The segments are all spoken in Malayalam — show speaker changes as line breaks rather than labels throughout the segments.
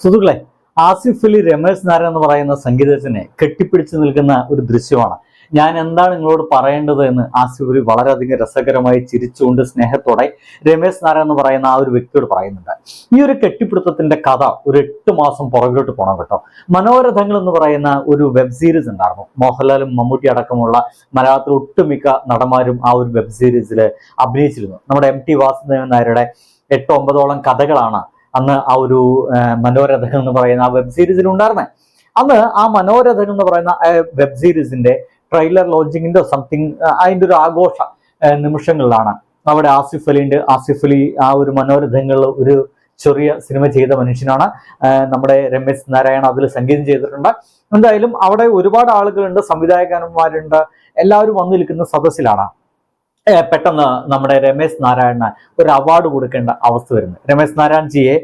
സുഹൃത്തുക്കളെ ആസിഫ് അലി രമേശ് നാരായണ എന്ന് പറയുന്ന സംഗീതത്തിനെ കെട്ടിപ്പിടിച്ചു നിൽക്കുന്ന ഒരു ദൃശ്യമാണ് ഞാൻ എന്താണ് നിങ്ങളോട് പറയേണ്ടത് എന്ന് ആസിഫ് വളരെയധികം രസകരമായി ചിരിച്ചുകൊണ്ട് സ്നേഹത്തോടെ രമേശ് നാരായൺ എന്ന് പറയുന്ന ആ ഒരു വ്യക്തിയോട് പറയുന്നുണ്ട്. ഈ ഒരു കെട്ടിപ്പിടുത്തത്തിന്റെ കഥ ഒരു എട്ട് മാസം പുറകിലോട്ട് പോണം കേട്ടോ. മനോരഥങ്ങൾ എന്ന് പറയുന്ന ഒരു വെബ് സീരീസ് ഉണ്ടായിരുന്നു. മോഹൻലാലും മമ്മൂട്ടി അടക്കമുള്ള മലയാളത്തിലെ ഒട്ടുമിക്ക നടന്മാരും ആ ഒരു വെബ് സീരീസിൽ അഭിനയിച്ചിരുന്നു. നമ്മുടെ എം ടി വാസുദേവൻ നായരുടെ എട്ടോ ഒമ്പതോളം കഥകളാണ് അന്ന് ആ ഒരു ആ, എന്ന് പറയുന്ന ആ വെബ് സീരീസിൽ ഉണ്ടായിരുന്നത് അന്ന് ആ മനോരഥകം എന്ന് പറയുന്ന വെബ് സീരീസിന്റെ ട്രെയിലർ ലോഞ്ചിങ്ങിന്റെ സംതിങ് അതിന്റെ ഒരു ആഘോഷ നിമിഷങ്ങളിലാണ്. അവിടെ ആസിഫ് അലിന്റെ ആസിഫ് അലി ആ ഒരു മനോരഥങ്ങളിൽ ഒരു ചെറിയ സിനിമ ചെയ്ത മനുഷ്യനാണ്. നമ്മുടെ രമേശ് നാരായണ അതിൽ സംഗീതം ചെയ്തിട്ടുണ്ട്. എന്തായാലും അവിടെ ഒരുപാട് ആളുകളുണ്ട് സംവിധായകന്മാരുണ്ട്. എല്ലാവരും വന്നു നിൽക്കുന്ന സദസ്സിലാണ്. പെട്ടെന്ന് നമ്മുടെ രമേശ് നാരായണന് ഒരു അവാർഡ് കൊടുക്കേണ്ട അവസ്ഥ വരുന്നത് രമേശ് നാരായൺജിയെ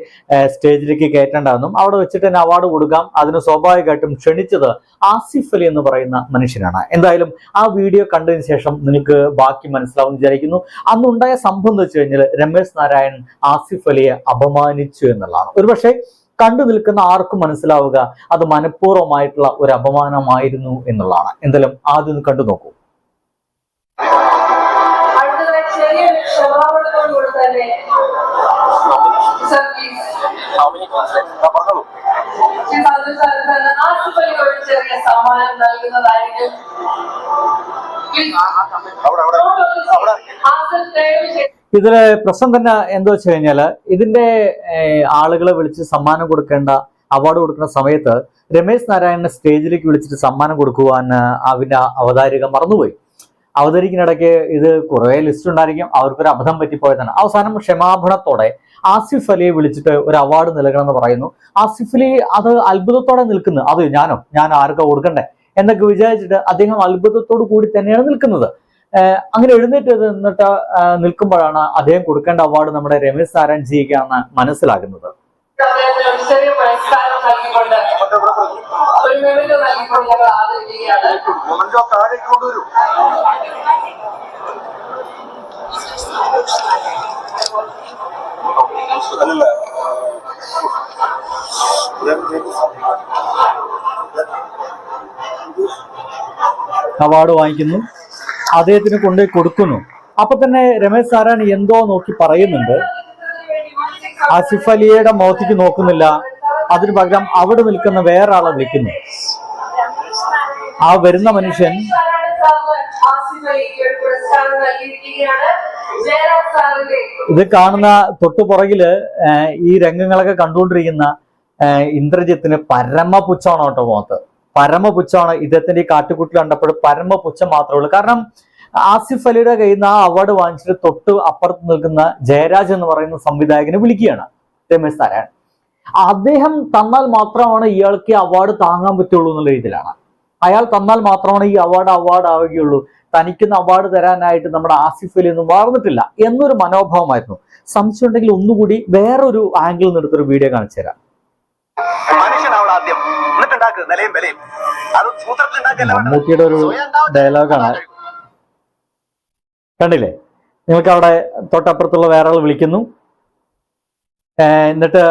സ്റ്റേജിലേക്ക് കയറ്റേണ്ടതെന്നും അവിടെ വെച്ചിട്ട് തന്നെ അവാർഡ് കൊടുക്കാം. അതിന് സ്വാഭാവികമായിട്ടും ക്ഷണിച്ചത് ആസിഫ് അലി എന്ന് പറയുന്ന മനുഷ്യനാണ്. എന്തായാലും ആ വീഡിയോ കണ്ടതിന് ശേഷം നിങ്ങൾക്ക് ബാക്കി മനസ്സിലാവും വിചാരിക്കുന്നു. അന്നുണ്ടായ സംഭവം എന്ന് വെച്ച് കഴിഞ്ഞാൽ രമേശ് നാരായണൻ ആസിഫ് അലിയെ അപമാനിച്ചു എന്നുള്ളതാണ്. ഒരുപക്ഷെ കണ്ടു നിൽക്കുന്ന ആർക്കും മനസ്സിലാവുക അത് മനഃപൂർവമായിട്ടുള്ള ഒരു അപമാനമായിരുന്നു എന്നുള്ളതാണ്. എന്തായാലും ആദ്യം കണ്ടു നോക്കൂ.
ഒരു ചെറിയ സമ്മാനം നൽകുന്നതായിരിക്കും
ഇതിൽ പ്രശ്നം തന്നെ എന്താ വെച്ച് കഴിഞ്ഞാൽ ഇതിന്റെ ആളുകളെ വിളിച്ച് സമ്മാനം കൊടുക്കേണ്ട അവാർഡ് കൊടുക്കുന്ന സമയത്ത് രമേശ് നാരായണനെ സ്റ്റേജിലേക്ക് വിളിച്ചിട്ട് സമ്മാനം കൊടുക്കുവാൻ അവന്റെ അവതാരിക മറന്നുപോയി. അവതരിക്കുന്നിടയ്ക്ക് ഇത് കുറേ ലിസ്റ്റ് ഉണ്ടായിരിക്കും. അവർക്കൊരു അബദ്ധം പറ്റിപ്പോയതാണ്. അവസാനം ക്ഷമാപണത്തോടെ ആസിഫ് അലിയെ വിളിച്ചിട്ട് ഒരു അവാർഡ് നൽകണമെന്ന് പറയുന്നു. ആസിഫ് അലി അത് അത്ഭുതത്തോടെ നിൽക്കുന്നു. അത് ഞാനോ? ഞാൻ ആർക്കാ കൊടുക്കണ്ടേ? എന്നൊക്കെ വിചാരിച്ചിട്ട് അദ്ദേഹം അത്ഭുതത്തോടു കൂടി തന്നെയാണ് നിൽക്കുന്നത്. അങ്ങനെ എഴുന്നേറ്റ് നിന്നിട്ട് നിൽക്കുമ്പോഴാണ് അദ്ദേഹം കൊടുക്കേണ്ട അവാർഡ് നമ്മുടെ രമേശ് നാരായൺ ജിക്കാണ് മനസ്സിലാകുന്നത്.
അല്ലല്ല.
അവാർഡ് വാങ്ങിക്കുന്നു. അദ്ദേഹത്തിന് കൊണ്ടുപോയി കൊടുക്കുന്നു. അപ്പൊ തന്നെ രമേശ് സാറാണ് എന്തോ നോക്കി പറയുന്നുണ്ട്. ആസിഫ് അലിയുടെ മുഖത്തേക്ക് നോക്കുന്നില്ല. അതിന് പകരം അവിടെ നിൽക്കുന്ന വേറെ ആളെ വിളിക്കുന്നു. ആ വരുന്ന മനുഷ്യൻ ഇത് കാണുന്ന തൊട്ടു പുറകിൽ ഈ രംഗങ്ങളൊക്കെ കണ്ടുകൊണ്ടിരിക്കുന്ന ഇന്ദ്രജിത്തിന് പരമപുച്ഛമാണ് കേട്ടോ മുഖത്ത്. പരമപുച്ഛമാണ്. ഇദ്ദേഹത്തിന്റെ ഈ കാട്ടുകുട്ടി കണ്ടപ്പോൾ പരമപുച്ഛം മാത്രമേ ഉള്ളൂ. കാരണം ആസിഫ് അലിയുടെ കയ്യിൽ നിന്ന് ആ അവാർഡ് വാങ്ങിച്ചിട്ട് തൊട്ട് അപ്പുറത്ത് നിൽക്കുന്ന ജയരാജ് എന്ന് പറയുന്ന സംവിധായകനെ വിളിക്കുകയാണ്. രമേശ് നാരായണൻ. അദ്ദേഹം തന്നാൽ മാത്രമാണ് ഇയാൾക്ക് അവാർഡ് താങ്ങാൻ പറ്റുള്ളൂ എന്നുള്ള രീതിയിലാണ്. അയാൾ തന്നാൽ മാത്രമാണ് ഈ അവാർഡ് അവാർഡ് ആവുകയുള്ളൂ. തനിക്കുന്ന അവാർഡ് തരാനായിട്ട് നമ്മുടെ ആസിഫ് അലി ഒന്നും വളർന്നിട്ടില്ല എന്നൊരു മനോഭാവമായിരുന്നു. സംശയം ഉണ്ടെങ്കിൽ ഒന്നുകൂടി വേറൊരു ആംഗിളിൽ നിന്ന് എടുത്തൊരു വീഡിയോ കാണിച്ചു തരാം. മമ്മൂട്ടിയുടെ ഒരു ഡയലോഗാണ് കണ്ടില്ലേ? നിങ്ങൾക്ക് അവിടെ തൊട്ടപ്പുറത്തുള്ള വേറെ ആൾ വിളിക്കുന്നു എന്നിട്ട്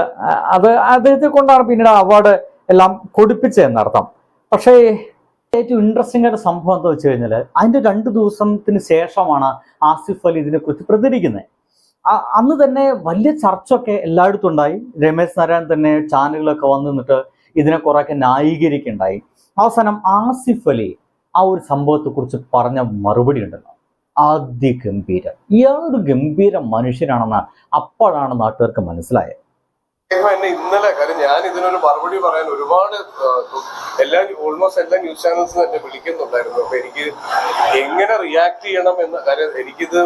അത് അദ്ദേഹത്തെ കൊണ്ടാണ് പിന്നീട് അവാർഡ് എല്ലാം കൊടുപ്പിച്ചതെന്നർത്ഥം. പക്ഷേ ഏറ്റവും ഇൻട്രസ്റ്റിംഗ് ആയിട്ട് സംഭവം എന്താ വെച്ച് കഴിഞ്ഞാൽ അതിന്റെ രണ്ട് ദിവസത്തിന് ശേഷമാണ് ആസിഫ് അലി ഇതിനെക്കുറിച്ച് പ്രതികരിക്കുന്നത്. അന്ന് തന്നെ വലിയ ചർച്ചയൊക്കെ എല്ലായിടത്തും ഉണ്ടായി. രമേശ് നാരായണൻ തന്നെ ചാനലുകളൊക്കെ വന്നു നിന്നിട്ട് ഇതിനെ കുറെയൊക്കെ ന്യായീകരിക്കുണ്ടായി അവസാനം ആസിഫ് അലി ആ ഒരു സംഭവത്തെ കുറിച്ച് പറഞ്ഞ മറുപടി ഉണ്ടല്ലോ. അതിഗംഭീരം. ഇയാളൊരു ഗംഭീര മനുഷ്യനാണെന്ന് അപ്പോഴാണ് നാട്ടുകാർക്ക് മനസ്സിലായത്.
എന്നെ ഇന്നലെ കാര്യം ഞാൻ ഇതിനൊരു മറുപടി പറയാൻ ഒരുപാട് എല്ലാ ഓൾമോസ്റ്റ് എല്ലാ ന്യൂസ് ചാനൽസും എന്നെ വിളിക്കുന്നുണ്ടായിരുന്നു. അപ്പൊ എനിക്ക് എങ്ങനെ റിയാക്ട് ചെയ്യണം എന്ന കാര്യം എനിക്കിത്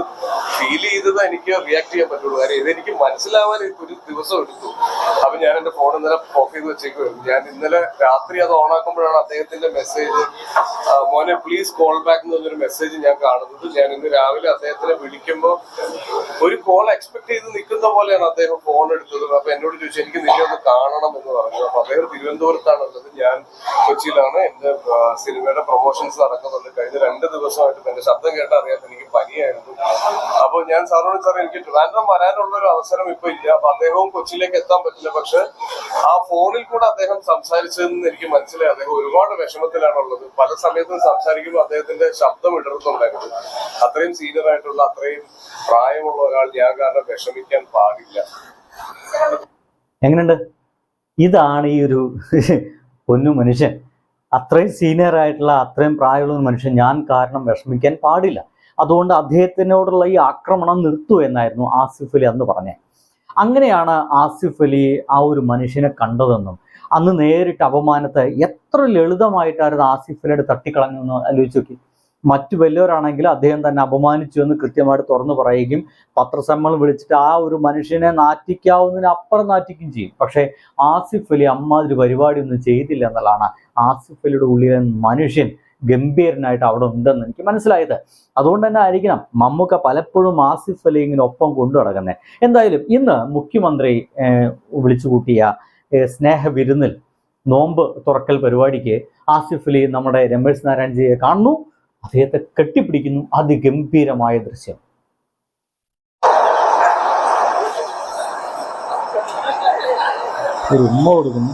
ഫീൽ ചെയ്തത് എനിക്ക് റിയാക്ട് ചെയ്യാൻ പറ്റുള്ളൂ. കാര്യം ഇതെനിക്ക് മനസ്സിലാവാൻ ഒരു ദിവസം എടുത്തു. അപ്പൊ ഞാൻ എന്റെ ഫോൺ ഇന്നലെ ഓഫ് ചെയ്ത് വെച്ചേക്കുമായിരുന്നു ഞാൻ ഇന്നലെ രാത്രി അത് ഓൺ ആക്കുമ്പോഴാണ് അദ്ദേഹത്തിന്റെ മെസ്സേജ് മോനെ പ്ലീസ് കോൾ ബാക്ക് എന്നൊരു മെസ്സേജ് ഞാൻ കാണുന്നത്. ഞാൻ ഇന്ന് രാവിലെ അദ്ദേഹത്തിനെ വിളിക്കുമ്പോൾ ഒരു കോൾ എക്സ്പെക്ട് ചെയ്ത് നിൽക്കുന്ന പോലെയാണ് അദ്ദേഹം ഫോൺ എടുത്തത്. അപ്പൊ എന്നോട് ചോദിച്ചു എനിക്ക് നിങ്ങൾ ഒന്ന് കാണണം എന്ന് പറഞ്ഞു. അപ്പൊ അദ്ദേഹം തിരുവനന്തപുരത്താണ് ഉള്ളത് ഞാൻ കൊച്ചിയിലാണ്. എന്റെ സിനിമയുടെ പ്രൊമോഷൻസ് നടക്കുന്നുണ്ട്. കഴിഞ്ഞ രണ്ട് ദിവസമായിട്ട് എന്റെ ശബ്ദം കേട്ടാൽ അറിയാത്ത എനിക്ക് പനിയായിരുന്നു. അപ്പൊ ഞാൻ സാറിനോട് സാർ എനിക്ക് ട്രിവാൻഡ്രം വരാനുള്ള ഒരു അവസരം ഇപ്പൊ ഇല്ല. അപ്പൊ അദ്ദേഹവും കൊച്ചിയിലേക്ക് എത്താൻ പറ്റില്ല. പക്ഷെ ആ ഫോണിൽ കൂടെ അദ്ദേഹം സംസാരിച്ചതെന്ന് എനിക്ക് മനസ്സിലായി. അദ്ദേഹം ഒരുപാട് വിഷമത്തിലാണുള്ളത്. പല സമയത്തും സംസാരിക്കുമ്പോൾ അദ്ദേഹത്തിന്റെ ശബ്ദം ഇടർത്തുണ്ടായിരുന്നു അത്രയും സീനിയർ ആയിട്ടുള്ള അത്രയും പ്രായമുള്ള ഒരാൾ ഞാൻ കാരണം വിഷമിക്കാൻ പാടില്ല.
എങ്ങനെയുണ്ട്? ഇതാണ് ഈ ഒരു പൊന്നു മനുഷ്യൻ. അത്രയും സീനിയർ ആയിട്ടുള്ള അത്രയും പ്രായമുള്ള മനുഷ്യൻ ഞാൻ കാരണം വിഷമിക്കാൻ പാടില്ല. അതുകൊണ്ട് അദ്ദേഹത്തിനോടുള്ള ഈ ആക്രമണം നിർത്തു എന്നായിരുന്നു ആസിഫ് അലി അന്ന് പറഞ്ഞത് അങ്ങനെയാണ് ആസിഫ് അലി ആ ഒരു മനുഷ്യനെ കണ്ടതെന്നും അന്ന് നേരിട്ട് അപമാനത്തെ എത്ര ലളിതമായിട്ടായിരുന്നു ആസിഫ് അലിയുടെ തട്ടിക്കളഞ്ഞെന്ന് ആലോചിച്ച് നോക്കി. മറ്റു വലിയവരാണെങ്കിൽ അദ്ദേഹം തന്നെ അപമാനിച്ചു എന്ന് കൃത്യമായിട്ട് തുറന്നു പറയുകയും പത്രസമ്മേളനം വിളിച്ചിട്ട് ആ ഒരു മനുഷ്യനെ നാറ്റിക്കാവുന്നതിന് അപ്പുറം നാറ്റിക്കുകയും ചെയ്യും. പക്ഷേ ആസിഫ് അലി അമ്മാതിരി പരിപാടി ഒന്നും ചെയ്തില്ല എന്നുള്ളതാണ് ആസിഫ് അലിയുടെ ഉള്ളിലെ മനുഷ്യൻ ഗംഭീരനായിട്ട് അവിടെ ഉണ്ടെന്ന് എനിക്ക് മനസ്സിലായത്. അതുകൊണ്ട് തന്നെ ആയിരിക്കണം മമ്മൂക്ക പലപ്പോഴും ആസിഫ് അലി ഇങ്ങനെ ഒപ്പം കൊണ്ടു നടക്കുന്നത് എന്തായാലും ഇന്ന് മുഖ്യമന്ത്രി വിളിച്ചു കൂട്ടിയ സ്നേഹ വിരുന്നിൽ നോമ്പ് തുറക്കൽ പരിപാടിക്ക് ആസിഫ് അലി നമ്മുടെ രമേശ് നാരായണജിയെ കാണുന്നു. അദ്ദേഹത്തെ കെട്ടിപ്പിടിക്കുന്നു. അതിഗംഭീരമായ ദൃശ്യം. ഒരു ഉമ്മ കൊടുക്കുന്നു.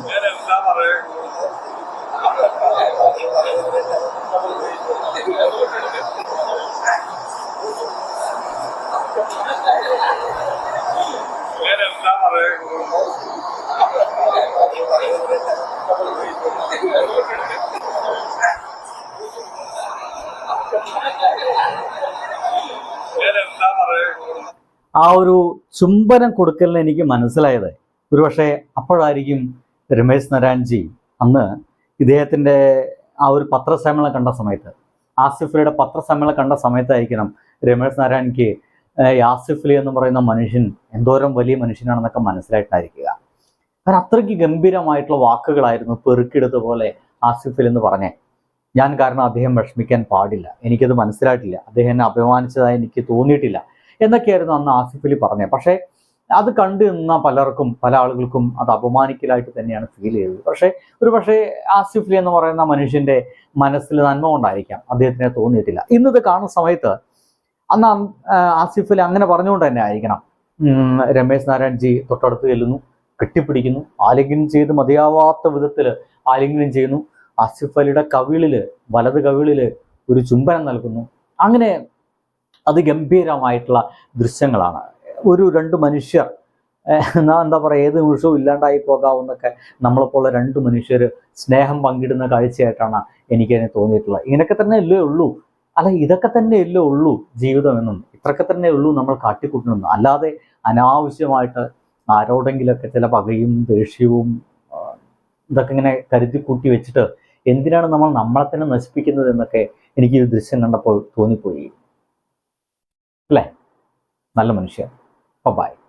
ആ ഒരു ചുംബനം കൊടുക്കലിന് എനിക്ക് മനസ്സിലായത്. ഒരുപക്ഷെ അപ്പോഴായിരിക്കും രമേശ് നാരായൺജി അന്ന് ഇദ്ദേഹത്തിന്റെ ആ ഒരു പത്രസമ്മേളനം കണ്ട സമയത്ത്. ആസിഫലിയുടെ പത്രസമ്മേളനം കണ്ട സമയത്തായിരിക്കണം രമേശ് നാരായൺക്ക് ഏഹ്, ഈ ആസിഫ് അലി എന്ന് പറയുന്ന മനുഷ്യൻ എന്തോരം വലിയ മനുഷ്യനാണെന്നൊക്കെ മനസ്സിലായിട്ടായിരിക്കുക. കാരണം അത്രയ്ക്ക് ഗംഭീരമായിട്ടുള്ള വാക്കുകളായിരുന്നു പെറുക്കിയെടുത്ത പോലെ ആസിഫ് അലി എന്ന് പറഞ്ഞേ. ഞാൻ കാരണം അദ്ദേഹം വിഷമിക്കാൻ പാടില്ല. എനിക്കത് മനസ്സിലായിട്ടില്ല. അദ്ദേഹം എന്നെ അഭിമാനിച്ചതായി എനിക്ക് തോന്നിയിട്ടില്ല. എന്നൊക്കെയായിരുന്നു അന്ന് ആസിഫ് അലി പറഞ്ഞത്. പക്ഷേ അത് കണ്ടു നിന്ന പലർക്കും പല ആളുകൾക്കും അത് അപമാനിക്കലായിട്ട് തന്നെയാണ് ഫീൽ ചെയ്തത്. പക്ഷേ ഒരു പക്ഷേ ആസിഫ് അലി എന്ന് പറയുന്ന മനുഷ്യന്റെ മനസ്സിൽ നന്മ കൊണ്ടായിരിക്കാം. അദ്ദേഹത്തിന് തോന്നിയിട്ടില്ല. ഇന്നത് കാണുന്ന സമയത്ത് അന്ന് ആസിഫ് അലി അങ്ങനെ പറഞ്ഞുകൊണ്ട് തന്നെ ആയിരിക്കണം. രമേശ് നാരായൺജി തൊട്ടടുത്ത് ചെല്ലുന്നു കെട്ടിപ്പിടിക്കുന്നു ആലിംഗനം ചെയ്ത് മതിയാവാത്ത വിധത്തിൽ ആലിംഗനം ചെയ്യുന്നു. ആസിഫ് അലിയുടെ കവിളിൽ വലത് കവിളിൽ ഒരു ചുംബനം നൽകുന്നു. അങ്ങനെ അതിഗംഭീരമായിട്ടുള്ള ദൃശ്യങ്ങളാണ്. ഒരു രണ്ട് മനുഷ്യർ എന്താ പറയുക ഏത് നിമിഷവും ഇല്ലാണ്ടായി പോകാവുന്നൊക്കെ നമ്മളെപ്പോലെ രണ്ട് മനുഷ്യർ സ്നേഹം പങ്കിടുന്ന കാഴ്ചയായിട്ടാണ് എനിക്കതിനെ തോന്നിയിട്ടുള്ളത്. ഇങ്ങനെയൊക്കെ തന്നെ അല്ലേ ഉള്ളൂ. അല്ല ഇതൊക്കെ തന്നെ അല്ലേ ഉള്ളൂ ജീവിതമെന്നും. ഇത്രയൊക്കെ തന്നെ ഉള്ളൂ നമ്മൾ കാട്ടിക്കൂട്ടണമെന്നും അല്ലാതെ അനാവശ്യമായിട്ട് ആരോടെങ്കിലൊക്കെ ചില പകയും ദേഷ്യവും ഇതൊക്കെ ഇങ്ങനെ കരുതി കൂട്ടി വെച്ചിട്ട് എന്തിനാണ് നമ്മൾ നമ്മളെ തന്നെ നശിപ്പിക്കുന്നത് എന്നൊക്കെ എനിക്ക് ഈ ദൃശ്യം കണ്ടപ്പോൾ തോന്നിപ്പോയി. അല്ലേ? നല്ല മനുഷ്യർ ബൈ